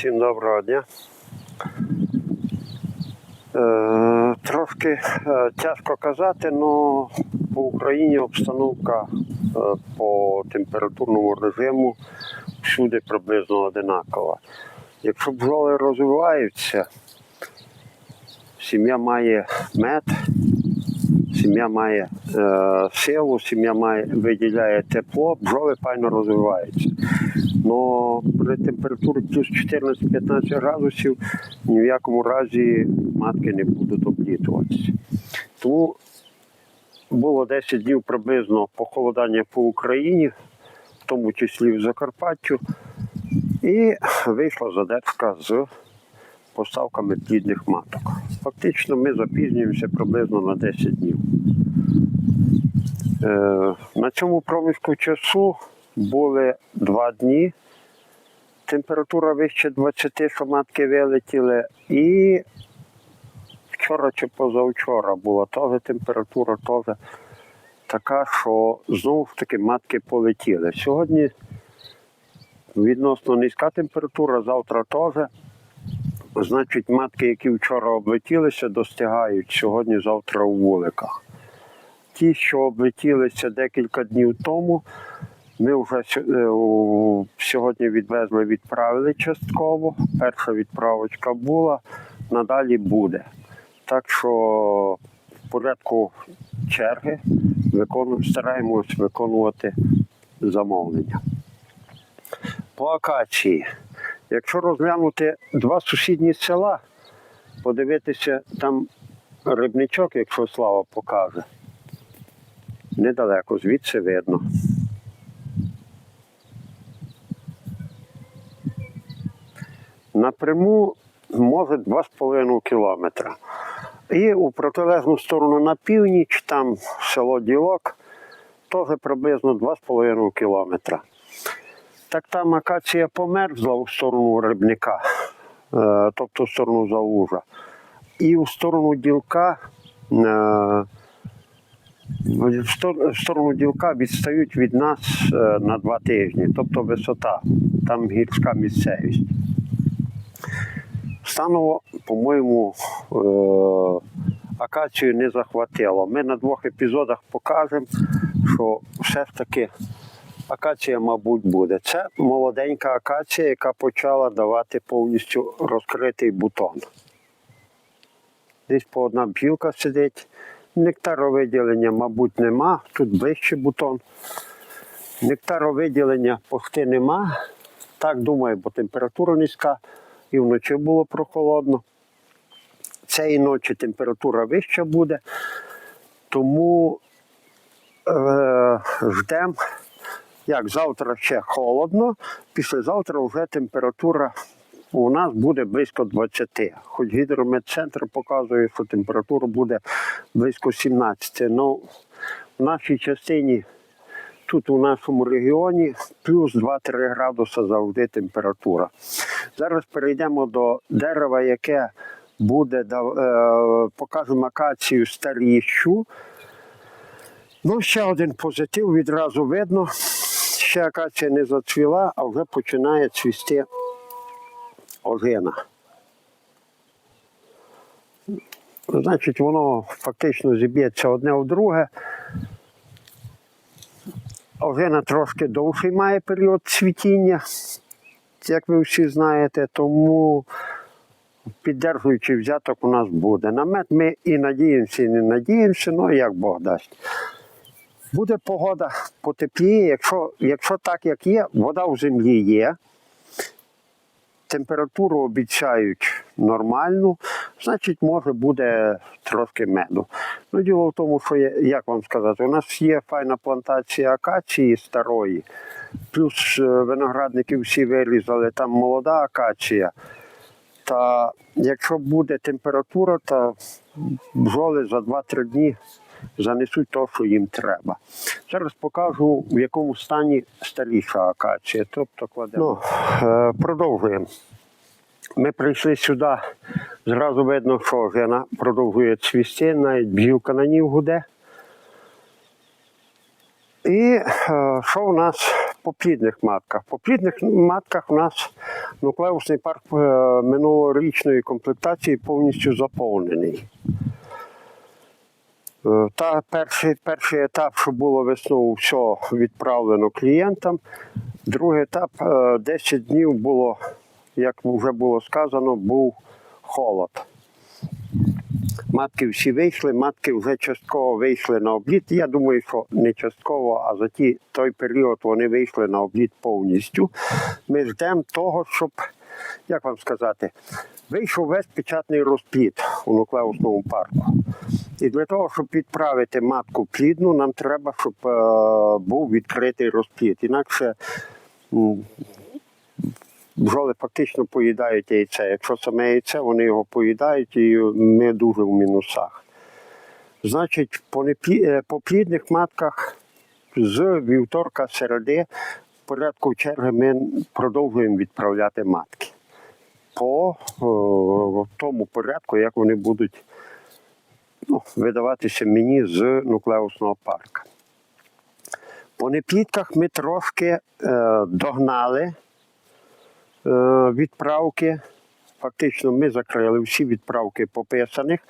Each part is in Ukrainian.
Всім доброго дня. Е, трошки е, тяжко казати, але по Україні обстановка е, по температурному режиму всюди приблизно одинакова. Якщо бджоли розвиваються, сім'я має мед, сім'я має силу, сім'я має, виділяє тепло, бджоли файно розвиваються. Но при температурі плюс 14-15 градусів ні в якому разі матки не будуть облітуватися. Тому було 10 днів приблизно похолодання по Україні, в тому числі в Закарпаттю, і вийшла задержка з поставками плідних маток. Фактично ми запізнюємося приблизно на 10 днів. Е, на цьому проміжку часу були два дні. Температура вище 20, що матки вилетіли. І вчора чи позавчора була теж температура теж така, що знову ж таки матки полетіли. Сьогодні відносно низька температура, завтра теж. Значить, матки, які вчора облетілися, достигають сьогодні-завтра у вуликах. Ті, що облетілися декілька днів тому, ми вже е, сьогодні відвезли, відправили частково. Перша відправочка була, надалі буде. Так що в порядку черги стараємось виконувати замовлення. По акації. Якщо розглянути два сусідні села, подивитися там рибничок, якщо слава покаже, недалеко, звідси видно. Напряму може 2,5 кілометра. І у протилежну сторону на північ, там село Ділок, теж приблизно 2,5 кілометра. Так там акація померзла в сторону рибника, е, тобто в сторону Залужа. І в сторону ділка, е, в сторону ділка відстають від нас е, на два тижні, тобто висота, там гірська місцевість. Станово, по-моєму, е, акацію не захватило. Ми на двох епізодах покажемо, що все ж таки акація, мабуть, буде. Це молоденька акація, яка почала давати повністю розкритий бутон. Десь по одна бджілка сидить. Нектаровиділення, мабуть, нема. Тут ближче бутон. Нектаровиділення пошти нема. Так думаю, бо температура низька і вночі було прохолодно. Цієї ночі температура вища буде, тому е, ждемо, як завтра ще холодно, післязавтра вже температура у нас буде близько 20. Хоч гідрометцентр показує, що температура буде близько 17. Ну, в нашій частині тут у нашому регіоні плюс 2-3 градуси завжди температура. Зараз перейдемо до дерева, яке буде, е, покажемо акацію старіщу. Ну, ще один позитив відразу видно. Ще акація не зацвіла, а вже починає цвісти ожина. Значить, воно фактично зіб'ється одне в друге. Ожина трошки довший має період цвітіння, як ви всі знаєте, тому піддержуючий взяток у нас буде. Намет ми і надіємося, і не надіємося, ну як Бог дасть. Буде погода потепліє, якщо, якщо так, як є, вода в землі є. Температуру обіцяють нормальну, значить, може буде трошки меду. Ну, діло в тому, що як вам сказати, у нас є файна плантація акації старої, плюс е, виноградники всі вирізали, там молода акація. Та якщо буде температура, то бджоли за 2-3 дні занесуть те, що їм треба. Зараз покажу, в якому стані старіша акація. Тобто кладемо. Ну, е, продовжуємо. Ми прийшли сюди, зразу видно, що жена продовжує цвісти, навіть бджілка на ній гуде. І е, що у нас по плідних матках? По плідних матках у нас Нуклеусний парк е, минулорічної комплектації повністю заповнений. Е, Та перший, перший етап, що було весною, все відправлено клієнтам. Другий етап е, 10 днів було, як вже було сказано, був холод. Матки всі вийшли, матки вже частково вийшли на обліт. Я думаю, що не частково, а за ті, той період вони вийшли на обліт повністю. Ми ждемо того, щоб, як вам сказати, вийшов весь печатний розплід у нуклеусному парку. І для того, щоб відправити матку плідну, нам треба, щоб е, був відкритий розплід. Інакше м, бджоли фактично поїдають яйце. Якщо саме яйце, вони його поїдають і ми дуже в мінусах. Значить, по, е, плідних матках з вівторка середи в порядку черги ми продовжуємо відправляти матки. По о, тому порядку, як вони будуть ну, видаватися мені з нуклеусного парка. По неплідках ми трошки е, догнали е, відправки. Фактично, ми закрили всі відправки пописаних.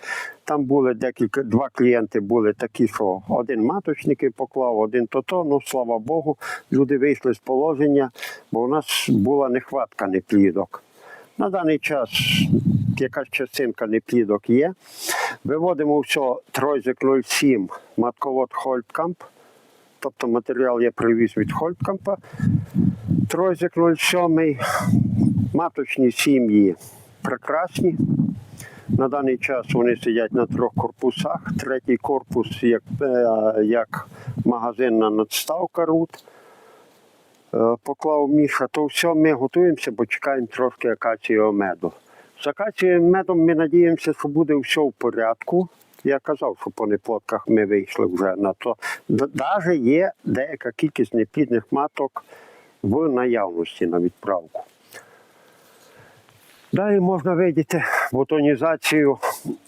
Там були декілька, два клієнти були такі, що один маточники поклав, один то-то. Ну, слава Богу, люди вийшли з положення, бо у нас була нехватка неплідок. На даний час якась частинка неплідок є. Виводимо все тройзик 07 матковод Хольткамп. Тобто матеріал я привіз від Хольткампа. Тройзик 07, маточні сім'ї прекрасні. На даний час вони сидять на трьох корпусах. Третій корпус як, е, як магазинна надставка рут. Е, Поклав Міша, то все, ми готуємося, бо чекаємо трошки акацієвого меду. З акацієвим медом ми надіємося, що буде все в порядку. Я казав, що по неплотках ми вийшли вже на то. Навіть є деяка кількість неплідних маток в наявності на відправку. Далі можна видіти бутонізацію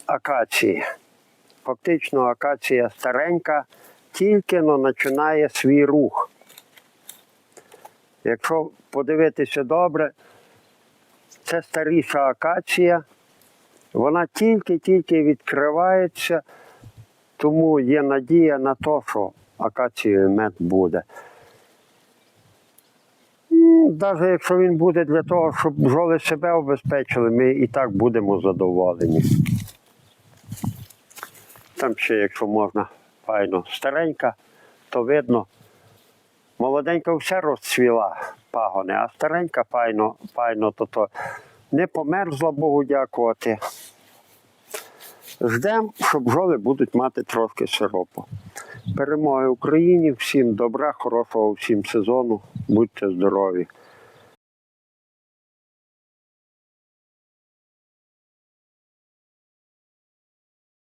акації. Фактично акація старенька, тільки но починає свій рух. Якщо подивитися добре, це старіша акація, вона тільки-тільки відкривається, тому є надія на те, що акації мед буде. Навіть якщо він буде для того, щоб бджоли себе обезпечили, ми і так будемо задоволені. Там ще, якщо можна, файно старенька, то видно. Молоденька все розцвіла пагони, а старенька файно, файно то, то не померзла, Богу дякувати. Ждемо, що бджоли будуть мати трошки сиропу. Перемоги Україні, всім добра, хорошого всім сезону, будьте здорові.